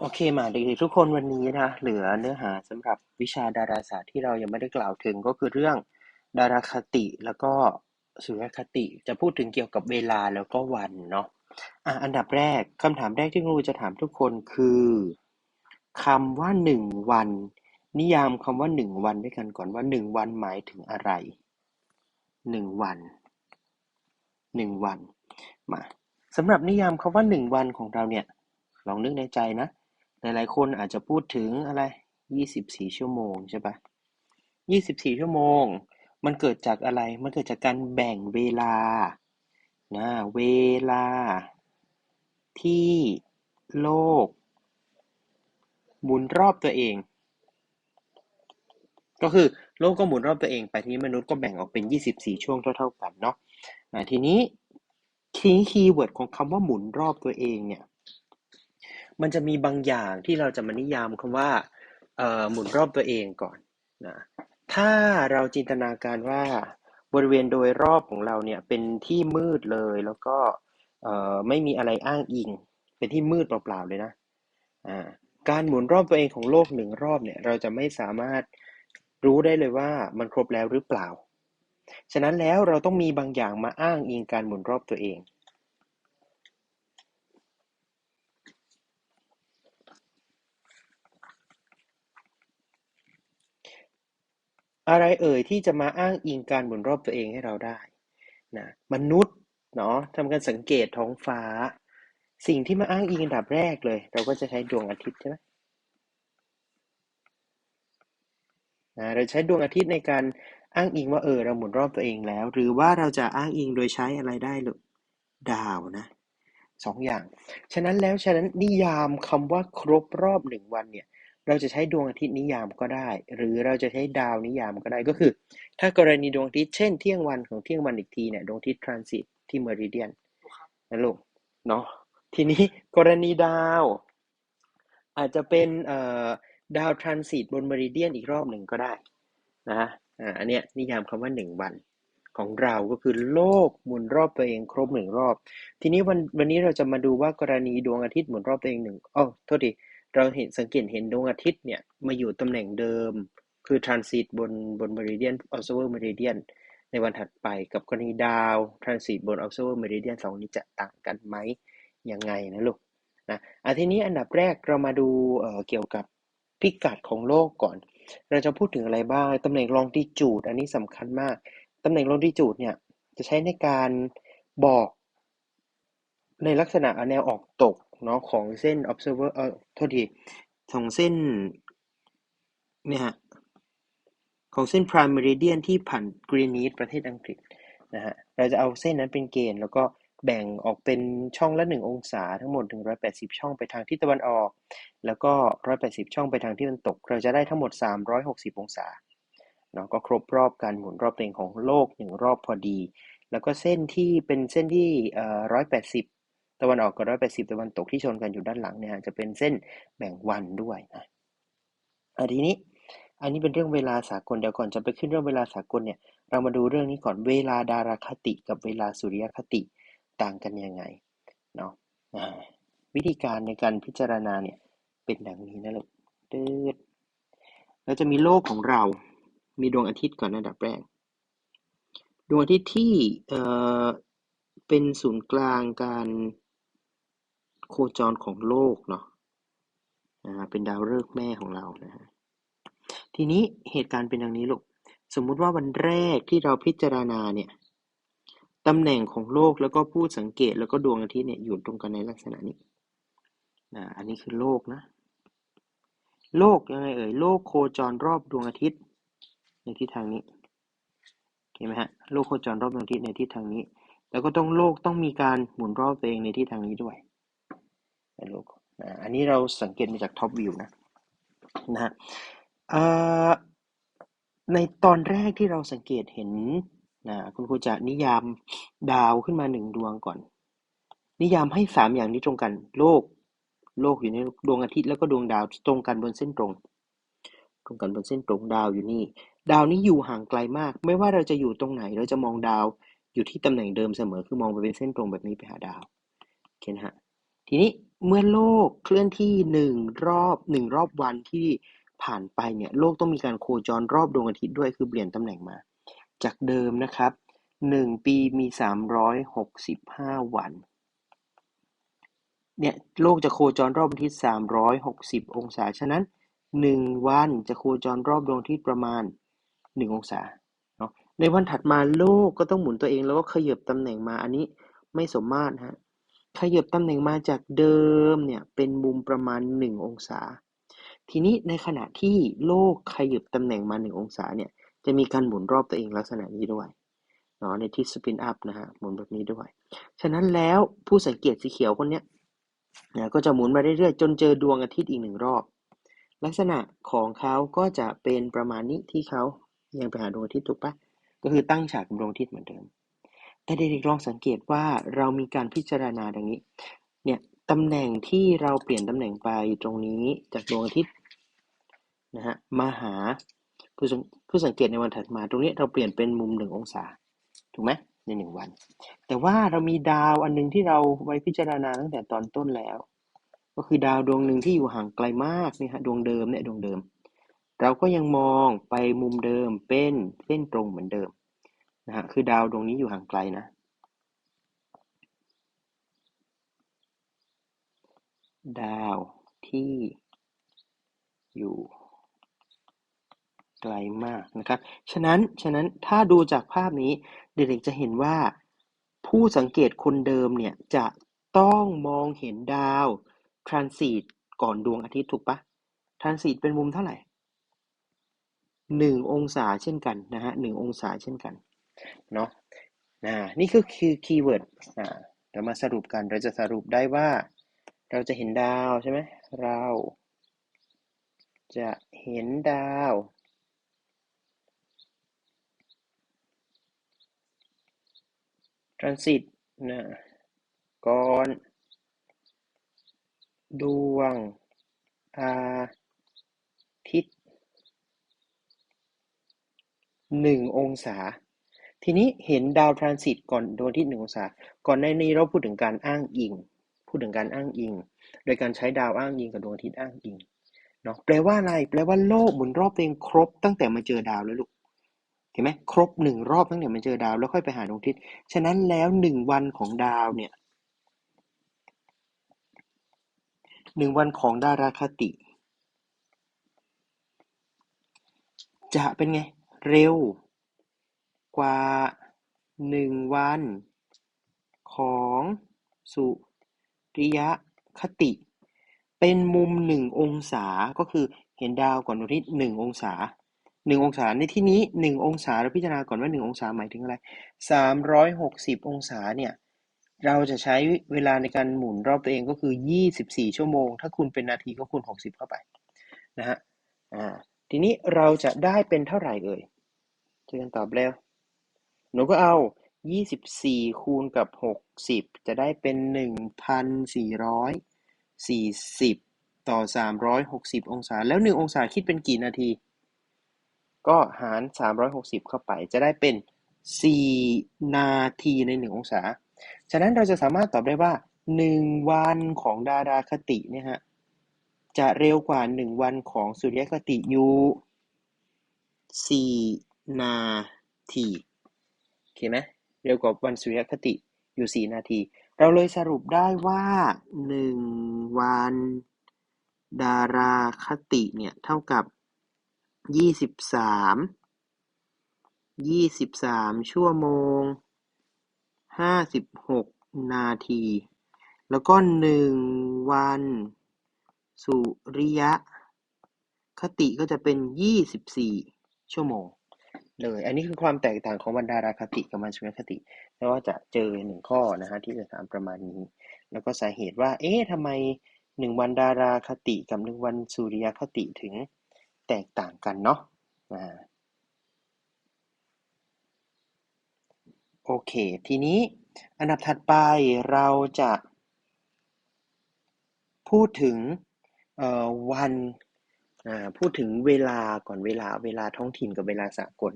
โอเคมาเด็กๆทุกคนวันนี้นะเหลือเนื้อหาสำหรับวิชาดาราศาสตร์ที่เรายังไม่ได้กล่าวถึงก็คือเรื่องดาราคติแล้วก็สุริยคติจะพูดถึงเกี่ยวกับเวลาแล้วก็วันเนาะอะอันดับแรกคำถามแรกที่ครูจะถามทุกคนคือคำว่าหนึ่งวัน นิยามคำว่าหนึ่งวันด้วยกันก่อนว่าหนึ่งวันหมายถึงอะไรหนึ่งวันหนึ่งวันมาสำหรับนิยามคำว่าหนึ่งวันของเราเนี่ยลองนึกในใจนะ หลายๆ คนอาจจะพูดถึงอะไร 24 ชั่วโมงใช่ปะ24 ชั่วโมง มันเกิดจากอะไร มันเกิดจากการแบ่งเวลา นะ เวลา ที่โลก หมุนรอบตัวเอง ก็คือโลกก็หมุนรอบตัวเอง ไปทีนี้มนุษย์ก็แบ่งออกเป็น 24 ช่วงเท่าๆกันเนาะะทีนี้คีย์คีย์เวิร์ดของคำว่าหมุนรอบตัวเองเนี่ย มันจะมีบางอย่างที่เราจะมานิยามคำว่าหมุนรอบตัวเองก่อนนะถ้าเราจินตนาการว่าบริเวณโดยรอบของเราเนี่ยเป็นที่มืดเลยแล้วก็ไม่มีอะไรอ้างอิง เป็นที่มืดเปล่าๆเลยนะการหมุนรอบตัวเองของโลกหนึ่งรอบเนี่ยเราจะไม่สามารถรู้ได้เลยว่ามันครบแล้วหรือเปล่า ฉะนั้นแล้วเราต้องมีบางอย่างมาอ้างอิงการหมุนรอบตัวเอง อะไรเอ่ยที่จะมาอ้างอิงการหมุนรอบตัวเองให้เราได้นะมนุษย์เนาะทำการสังเกตท้องฟ้า สิ่งที่มาอ้างอิงอันดับแรกเลย เราก็จะใช้ดวงอาทิตย์ใช่ไหมนะเราใช้ดวงอาทิตย์ในการอ้างอิงว่าเออเราหมุนรอบตัวเองแล้ว หรือว่าเราจะอ้างอิงโดยใช้อะไรได้หรือดาวนะสองอย่าง ฉะนั้นแล้วฉะนั้นนิยามคำว่าครบรอบหนึ่งวันเนี่ย เราจะใช้ดวงอาทิตย์นิยามก็ได้ หรือเราจะใช้ดาวนิยามก็ได้ก็คือ ถ้ากรณีดวงอาทิตย์เช่นเที่ยงวันของเที่ยงวันอีกทีเนี่ยดวงอาทิตย์ทรานสิตที่เมริเดียนนะลูกเนาะทีนี้กรณีดาว อาจจะเป็นดาวทรานสิตบนเมริเดียนอีกรอบหนึ่งก็ได้นะอันเนี้ยนิยามคำว่าหนึ่งวันของเราก็คือโลกหมุนรอบตัวเองครบหนึ่งรอบ ทีนี้วันวันนี้เราจะมาดูว่ากรณีดวงอาทิตย์หมุนรอบตัวเองหนึ่งอ๋อโทษที เราเห็นสังเกตเห็นดวงอาทิตย์เนี่ย มาอยู่ตำแหน่งเดิม คือทรานสิตบนบนเมริเดียนออ s e r v e r meridian ในวันถัดไปกับกรณีดาวทรานสิตบน observer meridian สองนี้จะต่างกันไหมยังไงนะลูกนะอันทีนี้อันดับแรกเรามาดูเเกี่ยวกับพิกัดของโลกก่อน เราจะพูดถึงอะไรบ้างตำแหน่งลองดิจูด อันนี้สำคัญมากตำแหน่งลองดิจูดเนี่ยจะใช้ในการบอกในลักษณะแนวออกตก เนาะของเส้น observer เอ่อโทษทีของเส้นเนี่ยฮะของเส้น prime meridian ที่ผ่านกรีนี c ประเทศอังกฤษนะฮะเราจะเอาเส้นนั้นเป็นเกณฑ์ แล้วก็แบ่งออกเป็นช่องละ 1 องศาทั้งหมดถึง180 ช่องไปทางทิศตะวันออก แล้วก็ 180 ช่องไปทางทิศตะวันตก เราจะได้ทั้งหมด 360 องศาเนาะก็ครบรอบการหมุนรอบตัวเองของโลก 1 รอบพอดี แล้วก็เส้นที่เป็นเส้นที่เอ่อ180 ตะวันออกกับร้อยแปดสิบตะวันตกที่ชนกันอยู่ด้านหลังเนี่ยจะเป็นเส้นแบ่งวันด้วยนะอันทีนี้อันนี้เป็นเรื่องเวลาสากลเดี๋ยวก่อนจะไปขึ้นเรื่องเวลาสากลเนี่ยเรามาดูเรื่องนี้ก่อนเวลาดาราคติกับเวลาสุริยคติต่างกันยังไงเนาะวิธีการในการพิจารณาเนี่ยเป็นดังนี้นะลูกเดิดเราจะมีโลกของเรา มีดวงอาทิตย์ก่อนอันดับแรก ดวงอาทิตย์ที่เอ่อเป็นศูนย์กลางการ โคจรของโลกเนาะะเป็นดาวฤกษ์แม่ของเรานะฮะทีนี้เหตุการณ์เป็นอย่างนี้ลูกสมมุติว่าวันแรกที่เราพิจารณาเนี่ยตำแหน่งของโลกแล้วก็ผู้สังเกตแล้วก็ดวงอาทิตย์เนี่ยอยู่ตรงกันในลักษณะนี้นะอันนี้คือโลกนะ โลกยังไงเอ่ยโลกโคจรรอบดวงอาทิตย์ ในทิศทางนี้เห็นไหมฮะโลกโคจรรอบดวงอาทิตย์ในทิศทางนี้ แล้วก็ต้องโลกต้องมีการหมุนรอบตัวเองในทิศทางนี้ด้วย โลกอันนี้เราสังเกตมาจากท็อปวิวนะนะในตอนแรกที่เราสังเกตเห็นนะคุณครูจะนิยามดาวขึ้นมาหนึ่งดวงก่อน นิยามให้สามอย่างนี้ตรงกัน โลก โลกอยู่ในดวงอาทิตย์แล้วก็ดวงดาวตรงกันบนเส้นตรง ตรงกันบนเส้นตรงดาวอยู่นี่ ดาวนี้อยู่ห่างไกลมาก ไม่ว่าเราจะอยู่ตรงไหน เราจะมองดาวอยู่ที่ตำแหน่งเดิมเสมอ คือมองไปเป็นเส้นตรงแบบนี้ไปหาดาวโอเคนฮะ ทีนี้ เมื่อโลกเคลื่อนที่หนึ่งรอบหนึ่งรอบวันที่ผ่านไปเนี่ย โลกต้องมีการโคจรรอบดวงอาทิตย์ด้วย คือเปลี่ยนตำแหน่งมา จากเดิมนะครับหนึ่งปีมีสามร้อยหกสิบห้าวัน เนี่ย โลกจะโคจรรอบดวงอาทิตย์สามร้อยหกสิบองศา ฉะนั้นหนึ่งวันจะโคจรรอบดวงอาทิตย์ประมาณหนึ่งองศาเนาะในวันถัดมาโลกก็ต้องหมุนตัวเองแล้วก็ขยับตำแหน่งมาอันนี้ไม่สมมาตรฮะ ขยับตำแหน่งมาจากเดิมเนี่ยเป็นมุมประมาณหนึ่งองศา ทีนี้ในขณะที่โลกขยับตำแหน่งมาหนึ่งองศาเนี่ยจะมีการหมุนรอบตัวเองลักษณะนี้ด้วยเนาะในทิศสปินอัพนะฮะหมุนแบบนี้ด้วย ฉะนั้นแล้วผู้สังเกตสีเขียวคนเนี้ยนะก็จะหมุนมาเรื่อยๆ จนเจอดวงอาทิตย์อีกหนึ่งรอบ ลักษณะของเขาก็จะเป็นประมาณนี้ที่เขายังไปหาดวงอาทิตย์ถูกปะก็คือตั้งฉากกับดวงอาทิตย์เหมือนเดิม แต่เด็กๆลองสังเกตว่าเรามีการพิจารณาดังนี้ เนี่ยตำแหน่งที่เราเปลี่ยนตำแหน่งไปตรงนี้จากดวงอาทิตย์นะฮะมาหาผู้สังผู้สังเกตในวันถัดมา ตรงนี้เราเปลี่ยนเป็นมุมหนึ่งองศาถูกไหมในหนึ่งวัน แต่ว่าเรามีดาวอันหนึงที่เราไว้พิจารณาตั้งแต่ตอนต้นแล้ว ก็คือดาวดวงหนึ่งที่อยู่ห่างไกลมากนี่ฮะดวงเดิมเนี่ยดวงเดิม เราก็ยังมองไปมุมเดิมเป็นเส้นตรงเหมือนเดิม นะฮะคือดาวดวงนี้อยู่ห่างไกลนะ ดาวที่อยู่ไกลมากนะครับ ฉะนั้น ฉะนั้นถ้าดูจากภาพนี้เด็กๆจะเห็นว่าผู้สังเกตคนเดิมเนี่ยจะต้องมองเห็นดาวทรานสิตก่อนดวงอาทิตย์ถูกปะทรานสิตเป็นมุมเท่าไหร่หนึ่งองศาเช่นกันนะฮะหนึ่งองศาเช่นกัน เนาะนะนี่คือคือคีย์เวิร์ดอ่ามาสรุปกันเราจะสรุปได้ว่า เราจะเห็นดาวใช่ไหมเราจะเห็นดาว transit นะก่อนดวงอาทิตย์หนึ่งองศา ทีนี้เห็นดาวทรานสิตก่อนดวงอาทิตย์หนึ่งองศา ก่อนในนี้เราพูดถึงการอ้างอิง พูดถึงการอ้างอิง โดยการใช้ดาวอ้างอิงกับดวงอาทิตย์อ้างอิงเนาะแปลว่าอะไร แปลว่าโลกหมุนรอบตัวเองครบตั้งแต่มาเจอดาวแล้วลูก เห็นไหมครบหนึ่งรอบตั้งแต่มาเจอดาวแล้วค่อยไปหาดวงอาทิตย์ ฉะนั้นแล้วหนึ่งวันของดาวเนี่ยหนึ่งวันของดาราคติ จะเป็นไง เร็ว กว่าหนึ่งวันของสุริยคติ เป็นมุมหนึ่งองศา ก็คือเห็นดาวก่อนดวงอาทิตย์หนึ่งองศาหนึ่งองศา ในที่นี้หนึ่งองศาเราพิจารณาก่อนว่าหนึ่งองศาหมายถึงอะไรสามร้อยหกสิบองศาเนี่ย เราจะใช้เวลาในการหมุนรอบตัวเองก็คือ24ชั่วโมง ถ้าคุณเป็นนาทีก็คูณ60เข้าไปนะฮะอ่าทีนี้เราจะได้เป็นเท่าไหร่เอ่ยช่วยกันตอบเร็ว หนูก็เอา24คูณกับ60จะได้เป็น1,440ต่อ360องศา แล้ว1องศาคิดเป็นกี่นาที ก็หาร360เข้าไปจะได้เป็น4นาทีใน1องศา ฉะนั้นเราจะสามารถตอบได้ว่า1วันของดาราคติเนี่ยฮะจะเร็วกว่า1วันของสุริยคติอยู่4นาที เคไหมเร็วกว่าวันสุริยคติอยู่4นาที เราเลยสรุปได้ว่า1วันดาราคติเนี่ย เท่ากับ23 23ชั่วโมง56นาที แล้วก็1วัน สุริยะ คติก็จะเป็น24ชั่วโมง เลย อันนี้คือความแตกต่างของวันดาราคติกับวันสุริยคติไม่ว่าจะเจอหนึ่งข้อนะฮะที่จะถามประมาณนี้ แล้วก็สาเหตุว่า เอ๊ะทำไมหนึ่งวันดาราคติกับหนึ่งวันสุริยคติถึงแตกต่างกันเนาะอ่าโอเค ทีนี้อันดับถัดไปเราจะพูดถึงวัน พูดถึงเวลาก่อนเวลาเวลาท้องถิ่นกับเวลาสากล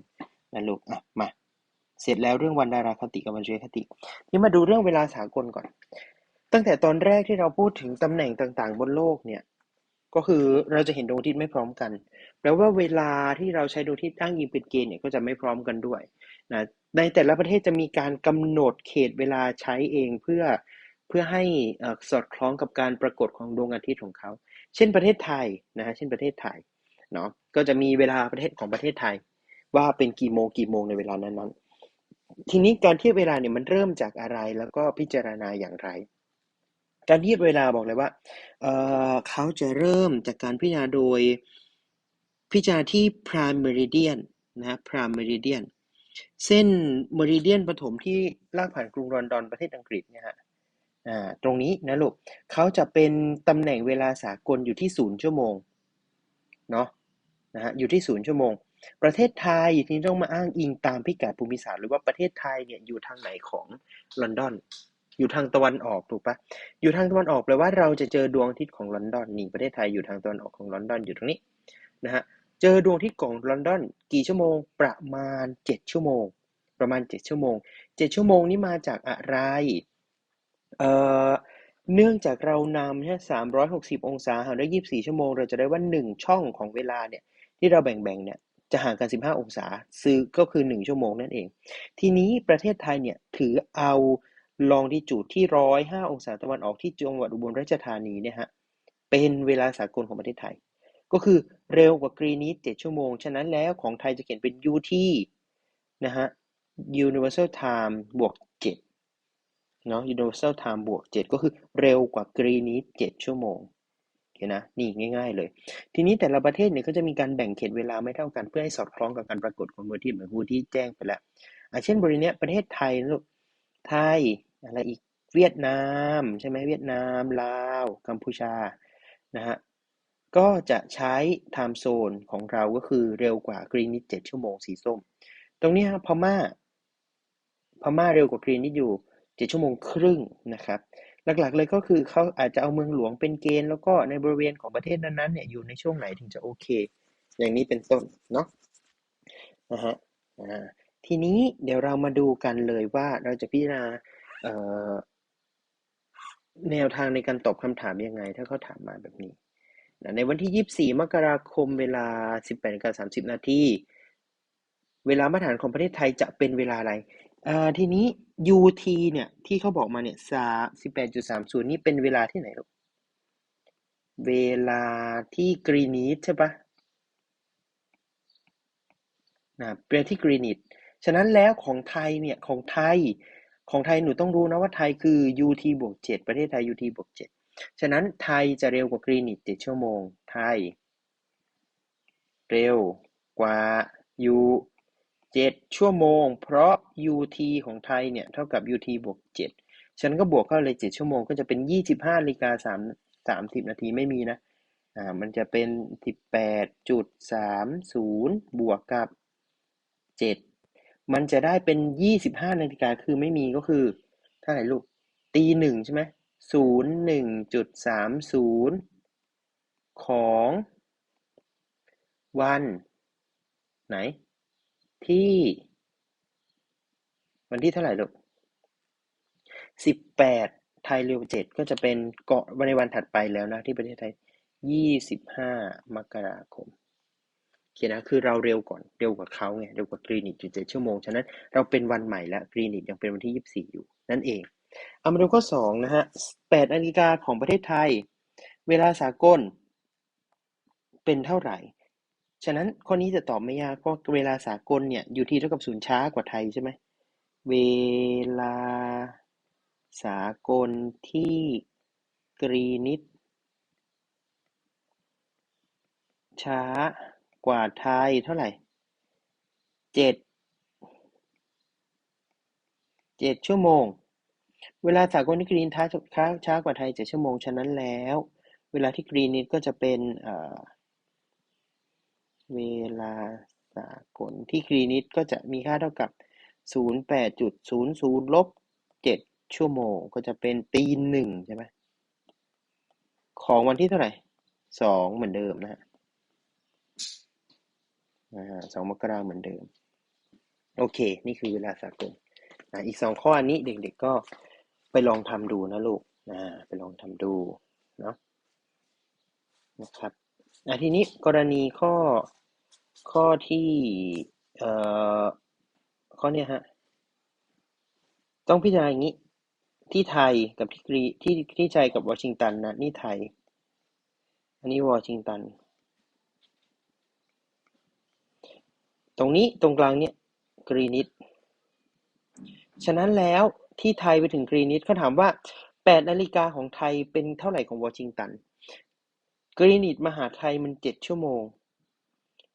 นะลูกอะมา เสร็จแล้วเรื่องวันดาราคติกับวันเชคติ นี่มาดูเรื่องเวลาสากลก่อน ตั้งแต่ตอนแรกที่เราพูดถึงตำแหน่งต่างๆ บนโลกเนี่ย ก็คือเราจะเห็นดวงอาทิตย์ไม่พร้อมกันแปลว่าเวลาที่เราใช้ดวงอาทิตย์อ้างอิงเป็นเกณฑ์เนี่ยก็จะไม่พร้อมกันด้วยนะในแต่ละประเทศจะมีการกำหนดเขตเวลาใช้เองเพื่อเพื่อให้สอดคล้องกับการปรากฏของดวงอาทิตย์ของเขา เช่นประเทศไทยนะฮะเช่นประเทศไทยเนาะก็จะมีเวลาประเทศของประเทศไทย ว่าเป็นกี่โมงกี่โมงในเวลานั้นๆทีนี้การเทียบเวลาเนี่ยมันเริ่มจากอะไรแล้วก็พิจารณาอย่างไร การเทียบเวลาบอกเลยว่าเเขาจะเริ่มจากการพิจารณาโดยพิจารณาที่ prime meridian นะฮะ prime meridian เส้น meridian ปฐมที่ลากผ่านกรุงลอนดอนประเทศอังกฤษเนี่ยฮะ ตรงนี้นะลูกเขาจะเป็นตำแหน่งเวลาสากลอยู่ที่ศูนย์ชั่วโมงเนาะนะฮะอยู่ที่ศูนย์ชั่วโมง ประเทศไทยทีนี้ต้องมาอ้างอิงตามพิกัดภูมิศาสตร์หรือว่าประเทศไทยเนี่ยอยู่ทางไหนของลอนดอนอยู่ทางตะวันออกถูกปะอยู่ทางตะวันออกแปลว่าเราจะเจอดวงอาทิตย์ของลอนดอนนี่ประเทศไทยอยู่ทางตะวันออกของลอนดอนอยู่ตรงนี้นะฮะเจอดวงอาทิตย์ของลอนดอนกี่ชั่วโมงประมาณ 7 ชั่วโมง ประมาณ 7 ชั่วโมง 7 ชั่วโมงนี้มาจากอะไร เอ่อเนื่องจากเรานำเนี่ย360องศาหารด้วย24ชั่วโมง เราจะได้ว่า1ช่องของเวลาเนี่ยที่เราแบ่งๆเนี่ยจะห่างกัน 15 องศา ซื้อก็คือ 1 ชั่วโมงนั่นเอง ทีนี้ประเทศไทยเนี่ยถือเอาลองที่จุดที่105องศาตะวันออกที่จังหวัดอุบลราชธานีเนี่ยฮะ เป็นเวลาสากลของประเทศไทย ก็คือเร็วกว่ากรีนิช7ชั่วโมง ฉะนั้นแล้วของไทยจะเขียนเป็น UT นะฮะ Universal Time บวก เนาะ Universal Time บวก 7 ก็คือเร็วกว่ากรีนิช7ชั่วโมงโอเคนะนี่ง่าย ๆ เลย ทีนี้แต่ละประเทศเนี่ยก็จะมีการแบ่งเขตเวลาไม่เท่ากันเพื่อให้สอดคล้องกับการปรากฏของดวงอาทิตย์เหมือนที่แจ้งไปแล้วเช่นบริเนี้ยประเทศไทยลูกไทยอะไรอีกเวียดนามใช่ไหมเวียดนามลาวกัมพูชานะฮะก็จะใช้ไทม์โซนของเราก็คือเร็วกว่ากรีนิชเจ็ดชั่วโมงสีส้ม ตรงนี้ครับพม่าพม่าเร็วกว่ากรีนิชอยู่ เจ็ดชั่วโมงครึ่งนะครับหลักๆเลยก็คือเขาอาจจะเอาเมืองหลวงเป็นเกณฑ์แล้วก็ในบริเวณของประเทศนั้นๆเนี่ยอยู่ในช่วงไหนถึงจะโอเค อย่างนี้เป็นต้นเนาะนะฮะทีนี้เดี๋ยวเรามาดูกันเลยว่าเราจะพิจารณาแนวทางในการตอบคำถามยังไง ถ้าเขาถามมาแบบนี้ในวันที่ 24 มกราคมเวลา 18นาฬิกา30 นาที เวลามาตรฐานของประเทศไทยจะเป็นเวลาอะไร ทีนี้ UT เนี่ย ที่เขาบอกมาเนี่ย18.30นี่เป็นเวลาที่ไหนลูกเวลาที่กรีนิชใช่ปะนะเป็นที่กรีนิชฉะนั้นแล้วของไทยเนี่ยของไทยของไทยหนูต้องรู้นะว่าไทยคือ UT บวก7ประเทศไทย UT บวก7ฉะนั้นไทยจะเร็วกว่ากรีนิช7ชั่วโมง ไทย เร็วกว่า U 7ชั่วโมง เพราะ UT ของไทยเนี่ย เท่ากับ UT บวก7ฉันก็บวกเข้าเลย7ชั่วโมงก็จะเป็น25นาฬิกา3 30นาทีไม่มีนะ อ่า มันจะเป็น18.30บวกกับ7มันจะได้เป็นยี่สิบห้านาฬิกาคือไม่มีก็คือเท่าไหร่ลูกตีหนึ่งใช่ไหมศูนย์หนึ่งจุดสามศูนย์ของวัน ไหน ที่ วันที่เท่าไหร่ลูกสิบแปดไทยเร็วเจ็ดก็จะเป็นเกาะในวันถัดไปแล้วนะ ที่ประเทศไทยยี่สิบห้ามกราคมเคนนะคือเราเร็วก่อนเร็วกว่าเขาไงเร็วกว่ากรีนิชอยู่เจ็ดชั่วโมง ฉะนั้นเราเป็นวันใหม่แล้วกรีนิชยังเป็นวันที่ยี่สิบสี่อยู่ นั่นเอง เอามาดูข้อสองนะฮะแปดนาฬิกาของประเทศไทย เวลาสากล เป็นเท่าไหร่ ฉะนั้นข้อนี้จะตอบไม่ยากเพราะเวลาสากลเนี่ยอยู่ที่เท่ากับศูนย์ช้ากว่าไทยใช่ไหม เวลาสากลที่กรีนิชช้ากว่าไทยเท่าไหร่เจ็ดเจ็ดชั่วโมง เวลาสากลที่กรีนท้าช้าช้ากว่าไทยเจ็ดชั่วโมง ฉะนั้นแล้ว เวลาที่กรีนนี่ก็จะเป็นเเวลาสากลที่กรีนิดก็จะมีค่าเท่ากับ 08.00ลบ7ชั่วโมง ก็จะเป็นตีหนึ่งใช่ไหมของวันที่เท่าไหร่2เหมือนเดิมนะฮะสองมกราเหมือนเดิม โอเค นี่คือเวลาสากลนะอีกสองข้ออันนี้เด็กๆก็ไปลองทำดูนะลูกอ่าไปลองทำดูเนาะนะครับอะทีนี้กรณีข้อ ข้อที่เอ่อข้อเนี้ยฮะ ต้องพิจารณาอย่างนี้ ที่ไทยกับที่กรีที่ที่ไทยกับวอชิงตันนะนี่ไทย อันนี้วอชิงตัน ตรงนี้ตรงกลางเนี้ยกรีนิชฉะนั้นแล้วที่ไทยไปถึงกรีนิชเขาถามว่า8นาฬิกาของไทยเป็นเท่าไหร่ของวอชิงตัน กรีนิชมาหาไทยมัน 7 ชั่วโมง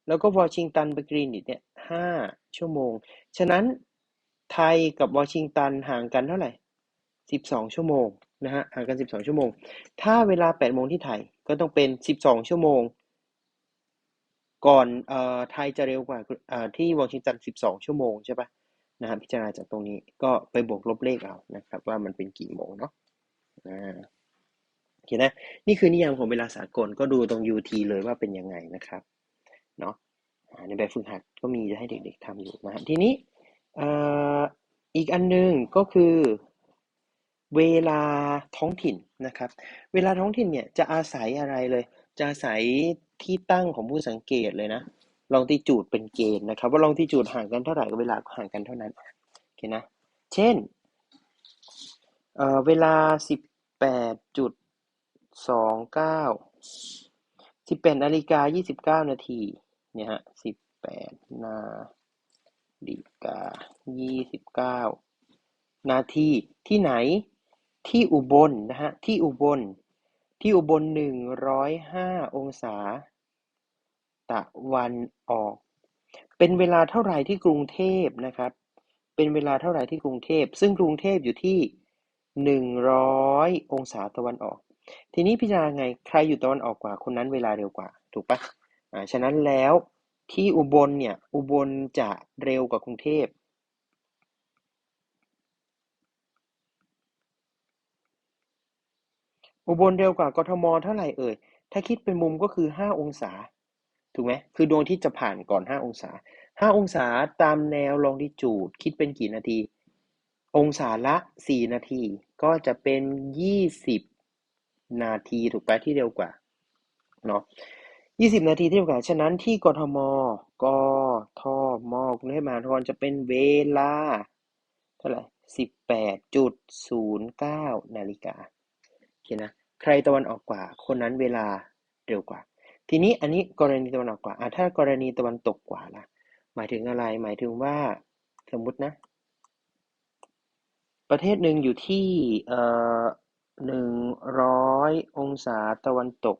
แล้วก็วอชิงตันไปกรีนิชเนี่ย5ชั่วโมง ฉะนั้นไทยกับวอชิงตันห่างกันเท่าไหร่12ชั่วโมงนะฮะห่างกัน12ชั่วโมง ถ้าเวลา8โมงที่ไทยก็ต้องเป็น12ชั่วโมง ก่อนเอ่อไทยจะเร็วกว่าเอ่อที่วอชิงตัน12ชั่วโมงใช่ปะนะฮะพิจารณาจากตรงนี้ก็ไปบวกลบเลขเอานะครับ ว่ามันเป็นกี่โมงเนาะอ่าโอเคนะ นี่คือนิยามของเวลาสากลก็ดูตรง UT เลยว่าเป็นยังไงนะครับ เนาะในแบบฝึกหัดก็มีจะให้เด็กๆทำอยู่นะฮะทีนี้อ,อีกอันหนึงก็คือเวลาท้องถิ่นนะครับ เวลาท้องถิ่นเนี่ยจะอาศัยอะไรเลย จะอาศัยที่ตั้งของผู้สังเกตเลยนะลองติจูดเป็นเกณฑ์นะครับ ว่าลองติจูดห่างกันเท่าไหร่กับเวลาห่างกันเท่านั้นโอเคนะเช่นเอ่อเวลา18จุด29 18นาฬิกา29นาที เนี่ยฮะ18นาฬิกา29นาทีที่ไหนที่อุบลนะฮะที่อุบล ที่อุบล105อยห้าองศา ตะวันออก เป็นเวลาเท่าไหร่ที่กรุงเทพนะครับ เป็นเวลาเท่าไหร่ที่กรุงเทพ ซึ่งกรุงเทพอยู่ที่100อยองศาตะวันออก ทีนี้พิจารณาไงใครอยู่ตะวันออกกว่า คนนั้นเวลาเร็วกว่า ถูกปะ ฉะนั้นแล้วที่อุบลเนี่ยอุบลจะเร็วกว่ากรุงเทพอุบลเร็วกว่ากทมเท่าไหร่เอ่ย ถ้าคิดเป็นมุมก็คือ 5 องศา ถูกไหม คือดวงที่จะผ่านก่อน 5 องศา 5 องศาตามแนวลองดิจูด คิดเป็นกี่นาที องศาละ 4 นาที ก็จะเป็น 20 นาทีถูกปะที่เร็วกว่า เนาะ 20นาทีที่เร็วกว่าฉะนั้นที่กทม กทม กรุงเทพมหานครจะเป็นเวลา เท่าไหร่18.09นาฬิกาโอเคนะ ใครตะวันออกกว่า คนนั้นเวลาเร็วกว่า ทีนี้อันนี้กรณีตะวันออกกว่าอะถ้ากรณีตะวันตกกว่าล่ะ หมายถึงอะไร หมายถึงว่าสมมุตินะ ประเทศหนึ่งอยู่ที่เอ่อหนึ่งร้อยองศาตะวันตก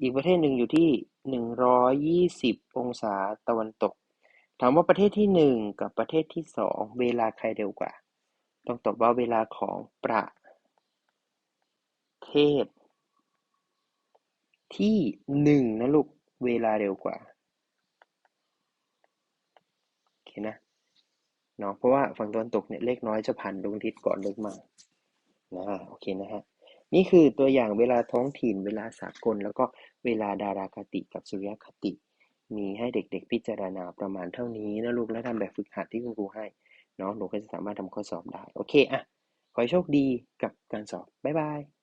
อีกประเทศหนึ่งอยู่ที่หนึ่งร้อยยี่สิบองศาตะวันตก ถามว่าประเทศที่หนึ่งกับประเทศที่สองเวลาใครเร็วกว่า ต้องตอบว่าเวลาของประเทศ ที่หนึ่งนะลูก เวลาเร็วกว่าโอเคนะเนาะเพราะว่าฝั่งตะวันตกเนี่ยเลขน้อยจะผ่านดวงอาทิตย์ก่อนเลขมากนะโอเคนะฮะนี่คือตัวอย่างเวลาท้องถิ่นเวลาสากลแล้วก็ เวลาดาราคติกับสุริยคติ มีให้เด็กๆ พิจารณาประมาณเท่านี้นะลูกแล้วทำแบบฝึกหัดที่คุณครูให้เนาะหนูก็จะสามารถทำข้อสอบได้ โอเคอะขอให้โชคดีกับการสอบ บ๊ายบาย